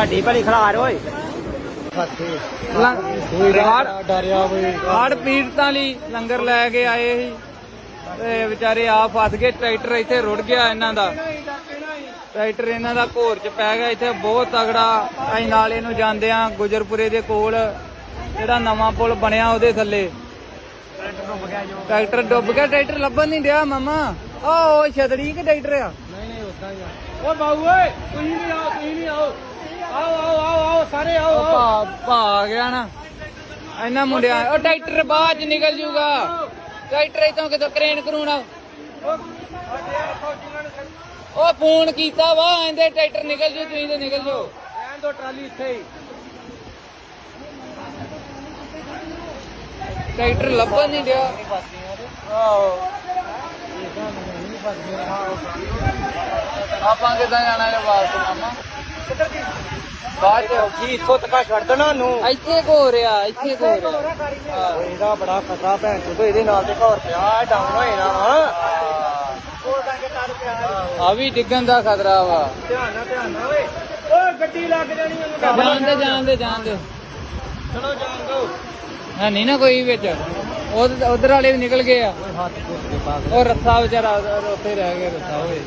ਵੱਡੀ ਭਲੀ ਖਲਾਰ ਓਏ। ਡਰਿਆ ਹੜ ਪੀੜਤਾਂ ਲਈ ਲੰਗਰ ਲੈ ਕੇ ਆਏ ਸੀ। ਤੇ ਵਿਚਾਰੇ ਆ ਫਸ ਗਏ ਟਰੈਕਟਰ ਇੱਥੇ ਰੁੜ ਗਿਆ ਇਹਨਾਂ ਦਾ। ਟਰੈਕਟਰ ਇਹਨਾਂ ਦਾ ਘੋਰ ਚ ਪੈ ਗਿਆ ਇੱਥੇ ਬਹੁਤ ਤਗੜਾ। ਅਸੀਂ ਨਾਲੇ ਨੂੰ ਜਾਂਦੇ ਆ ਗੁਜਰਪੁਰੇ ਦੇ ਕੋਲ ਜਿਹੜਾ ਨਵਾਂ ਪੁਲ ਬਣਿਆ ਉਹਦੇ ਥੱਲੇ। ਟਰੈਕਟਰ ਡੁੱਬ ਗਿਆ ਟਰੈਕਟਰ ਲੱਭਣ ਨਹੀਂ ਡਿਆ ਮਾਮਾ। ਉਹ ਛਤੜੀ ਕਿ ਟਰੈਕਟਰ ਆ? ਨਹੀਂ ਨਹੀਂ ਉਦਾਂ ਹੀ ਓ ਬਾਊ ਓਏ ਤੁਸੀਂ ਨਹੀਂ ਆਓ ਤੁਸੀਂ ਨਹੀਂ ਆਓ। ਆਓ ਆਓ ਆਓ ਆਓ ਸਾਰੇ ਆਓ ਉਹ ਭਾ ਭਾ ਆ ਗਿਆ ਨਾ। ਇਹਨਾਂ ਮੁੰਡਿਆਂ ਉਹ ਟਰੈਕਟਰ ਬਾਅਦ ਚ ਨਿਕਲ ਜੂਗਾ। ਟਰੈਕਟਰ ਇਤੋਂ ਕਿਤੋਂ ਕਰੇਨ ਕਰੂਣਾ ਉਹ ਫੋਨ ਕੀਤਾ ਵਾ ਇਹਦੇ ਟਰੈਕਟਰ ਨਿਕਲ ਜੂ ਤੁਸੀਂ ਤੇ ਨਿਕਲ ਜਾਓ। ਰਹਿਣ ਦੋ ਟਰਾਲੀ ਇੱਥੇ ਹੀ। ਟਰੈਕਟਰ ਲੱਭਣ ਨਹੀਂ ਡਿਆ। ਆਪਾਂ ਕਿੱਦਾਂ ਜਾਣਾ ਹੈ ਵਾਪਸ? ਮਾਮਾ ਬਾਅਦ ਚ ਜੀ ਇੱਥੋਂ ਤੱਕ ਛੱਡ ਦੇਣਾ ਨੂੰ ਇੱਥੇ ਕੋ ਰਿਹਾ ਇੱਥੇ ਕੋ ਰਿਹਾ ਇਹਦਾ ਬੜਾ ਖਤਰਾ ਭੈਣ ਚੋਦ ਇਹਦੇ ਨਾਲ ਤੇ ਘਰ ਪਿਆ ਡਾਊਨ ਹੋਏ ਨਾ ਕੋਲ ਕਰਕੇ ਤਰ ਪਿਆ ਆ ਵੀ ਡਿੱਗਣ ਦਾ ਖਤਰਾ ਵਾ। ਧਿਆਨ ਨਾਲ ਧਿਆਨ ਨਾਲ ਓਏ। ਓਏ ਗੱਡੀ ਲੱਗ ਜਾਣੀ ਜਾਣਦੇ ਜਾਣਦੇ ਜਾਣਦੇ ਚਲੋ ਜਾਣ ਦੋ। ਹੈ ਨਹੀਂ ਨਾ ਕੋਈ ਵਿੱਚ। ਉਧਰ ਵਾਲੇ ਵੀ ਨਿਕਲ ਗਏ ਆ। ਹੱਥ ਪੁੱਟ ਕੇ ਪਾ ਉਹ ਰੱਸਾ ਵਿਚਾਰਾ ਉੱਥੇ ਰਹਿ ਗਿਆ ਰੱਸਾ ਹੋਏ।